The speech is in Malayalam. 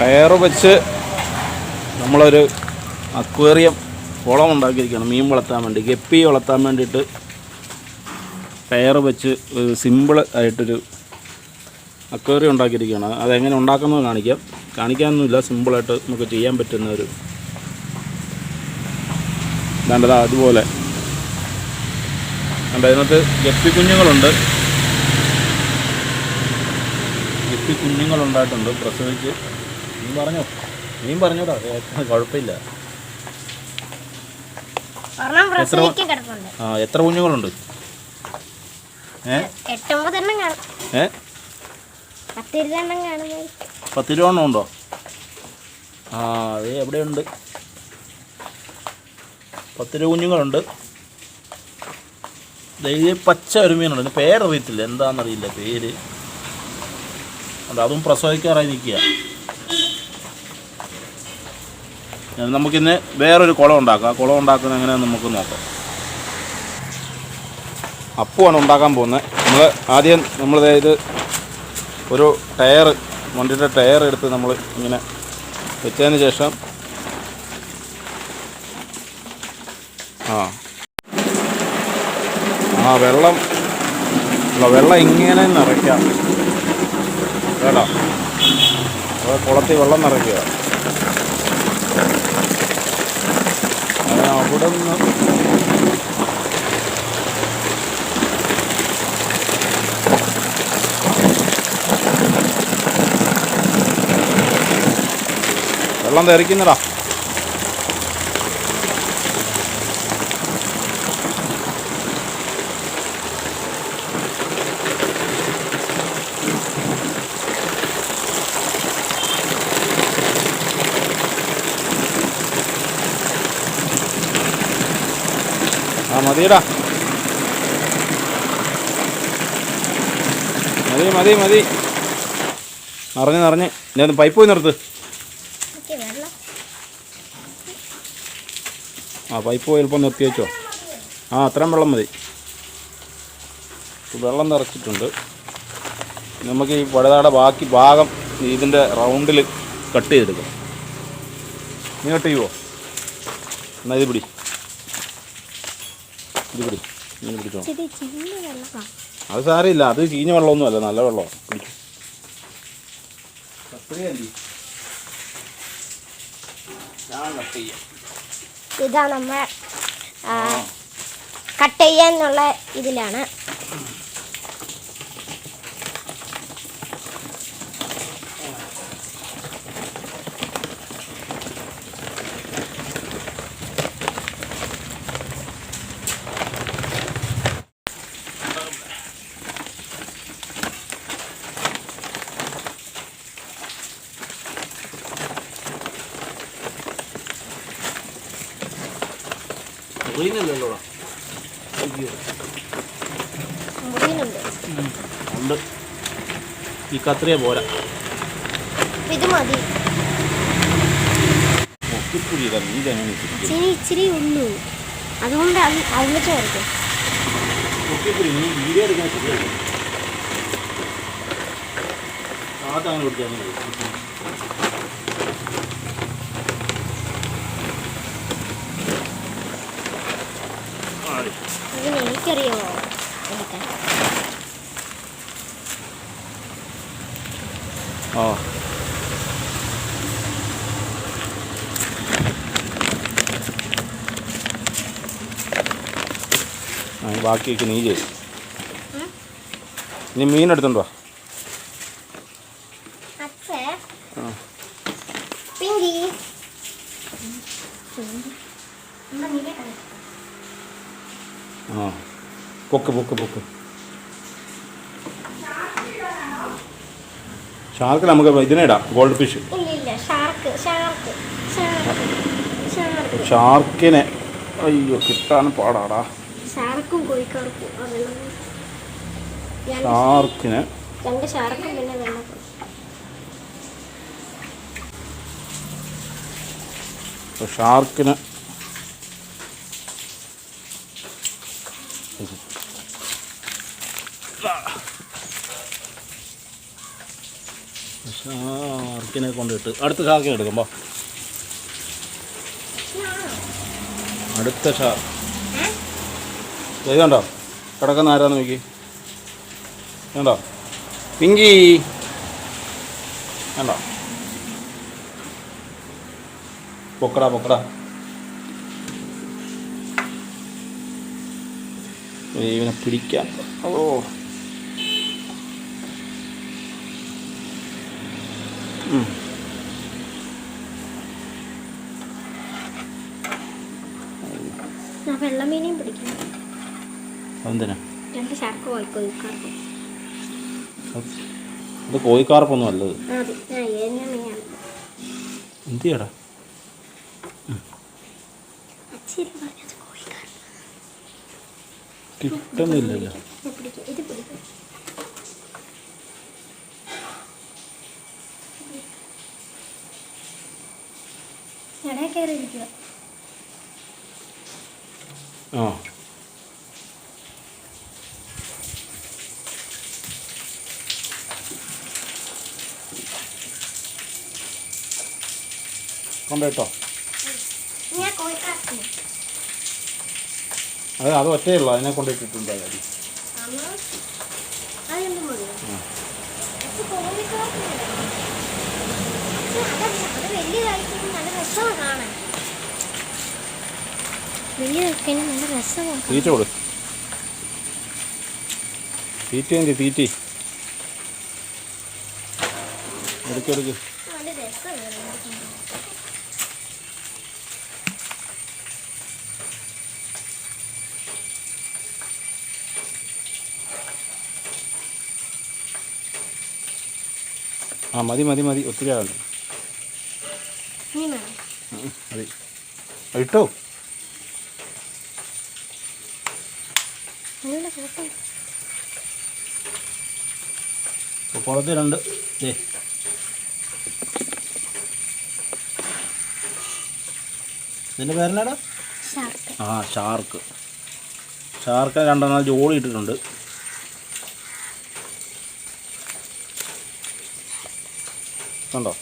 ടയർ വെച്ച് നമ്മളൊരു അക്വേറിയം കുളം ഉണ്ടാക്കിയിരിക്കുകയാണ്. മീൻ വളർത്താൻ വേണ്ടി. ഗപ്പി വളർത്താൻ വേണ്ടിയിട്ട് ടയർ വെച്ച് ഒരു സിമ്പിൾ ആയിട്ടൊരു അക്വേറിയം ഉണ്ടാക്കിയിരിക്കുകയാണ്. അതെങ്ങനെ ഉണ്ടാക്കുന്നത് കാണിക്കാം. കാണിക്കാനൊന്നുമില്ല. സിമ്പിളായിട്ട് നമുക്ക് ചെയ്യാൻ പറ്റുന്ന ഒരു വേണ്ടതാ അതുപോലെ. കണ്ട ഇതിനകത്ത് ഗപ്പി കുഞ്ഞുങ്ങളുണ്ട്. ഗപ്പി കുഞ്ഞുങ്ങളുണ്ടായിട്ടുണ്ട്. പ്രസവിച്ച് നീ പറഞ്ഞോ. നീ പറഞ്ഞോടാ. കുഴപ്പമില്ല. കിടപ്പുണ്ട്. ആ എത്ര കുഞ്ഞുങ്ങളുണ്ട്? ഏ? ഏ? പത്ത് രൂപ എണ്ണം ഉണ്ടോ? ആ അത് എവിടെയുണ്ട്? പത്ത് രൂപ കുഞ്ഞുങ്ങളുണ്ട് ഈ പച്ച ഒരു മീനുണ്ട്. ഇതിന് പേരറിയത്തില്ല. എന്താണെന്നറിയില്ല. പേര്. അതും പ്രസവിക്കാറായി നിൽക്കുക ഞാൻ നമുക്കിന്ന് വേറൊരു കുളം ഉണ്ടാക്കാം. ആ കുളം ഉണ്ടാക്കുന്ന എങ്ങനെയാണെന്ന് നമുക്ക് നോക്കാം. അപ്പുവാണ് ഉണ്ടാക്കാൻ പോകുന്നത്. നമ്മൾ ആദ്യം നമ്മൾ ഇത് ഒരു ടയർ വണ്ടിയുടെ ടയർ എടുത്ത് നമ്മൾ ഇങ്ങനെ വെച്ചതിന് ശേഷം ആ. ആ വെള്ളം വെള്ളം ഇങ്ങനെ നിറയ്ക്കാം. കേട്ടോ? കുളത്തിൽ വെള്ളം നിറയ്ക്കുക. അവിടെ നിന്ന് വെള്ളം തെറിക്കുന്നടാ. ആ മതിയടാ മതി മതി മതി നിറഞ്ഞ് നിറഞ്ഞ്. ഞാൻ പൈപ്പ് പോയി നിർത്ത്. ആ പൈപ്പ് ചിലപ്പോൾ നിർത്തി വെച്ചോ. ആ അത്രയും വെള്ളം മതി. വെള്ളം നിറച്ചിട്ടുണ്ട്. നമുക്ക് ഈ പഴുതാടെ ബാക്കി ഭാഗം ഇതിന്റെ റൗണ്ടിൽ കട്ട് ചെയ്തെടുക്കാം. നീ കട്ട് ചെയ്യുമോ എന്നാ ഇത് പിടി. ഇത് പിടി പിടിച്ചോ അത് സാരമില്ല. അത് ചീഞ്ഞ വെള്ളമൊന്നുമല്ല. നല്ല വെള്ളമാണ് ഇതാ നമ്മ കട്ട് ചെയ്യാന്നുള്ള ഇതിലാണ്. മുറിയുന്നില്ലല്ലോടാ മുറിയുന്നുണ്ട് ഉണ്ട്. ഈ കത്രിയ പോരാ. ഇത് മതി. ഇച്ചിരി ഇച്ചിരി ഉള്ളൂ. അതുകൊണ്ട് അത് അതിൽ ചേർക്കും പൊക്കിപ്പുഴി നീ വീഡിയോ എടുക്കാൻ ശരിയല്ല ആദ്യം അങ്ങനെ പിടിച്ചാൽ മതി ആടി. ഇതിന് എനിക്കറിയാമോ എടുക്കാൻ ആ, ബാക്കിയൊക്കെ നീ ചെയ്യും. ഇനി മീൻ എടുത്തോണ്ട്. പിങ്കി പൊക്ക് പൊക്ക് പൊക്ക്. ഷാർക്ക് നമുക്ക് ഇതിനെ ഇടാം. ഗോൾഡ് ഫിഷ് ഷാർക്കിനെ. അയ്യോ കിട്ടാൻ പാടാടാ. ഷാർക്കിന്. ഷാർക്കിനെ ഷാർക്കിനെ കൊണ്ടിട്ട് അടുത്ത ഷാർക്കിനെ എടുക്കുമ്പോൾ അടുത്ത ഷാർ. ഇതുണ്ടോ? കിടക്കുന്ന ആരാന്ന് നോക്കി. കണ്ടോ പിങ്കി. കണ്ടോ പൊക്കടാ പൊക്കടാ. ഇവനെ പിടിക്കാം. ഓ ഉം. ഞാൻ വെള്ളമീനെയും പിടിക്കണം അതെന്തിനാ? രണ്ട് ഷാർക്ക് കോഴിക്കാർക്ക്. ഇത് കോഴിക്കാർപ്പൊന്നും അല്ലത്. അതെ കിട്ടുന്നില്ലല്ലോ. ഏഞ്ഞ പിടിക്കും ഇത് പിടിക്കും ഇടയിൽ കയറി ഇരിക്കുക ആ അത് അത് ഒറ്റയുള്ളൂ അതിനെ കൊണ്ടിട്ടിട്ടുണ്ട് കാര്യം അമ്മ അതെന്ത് മതിയോ ആ. പക്ഷെ കോഴിക്കാർക്ക് അതല്ല നല്ല രസമാണ് കാണാൻ നല്ല രസമാണ് തീറ്റ കൊടു. തീറ്റ എന്തി തീറ്റി? എടുക്കെടുക്ക് നല്ല രസമാണ് ആ മതി മതി മതി. ഒത്തിരി ആകണ്ട ഇനി വേണം ഉം, മതി ആ, ഇട്ടോ. പുറത്ത് കുളത്തിൽ രണ്ട് ദേ. ഇതിന്റെ പേരെന്നാടാ? ആ ഷാർക്ക്. ഷാർക്ക് രണ്ടെണ്ണം ജോളി ഇട്ടിട്ടുണ്ട്. കണ്ടോ?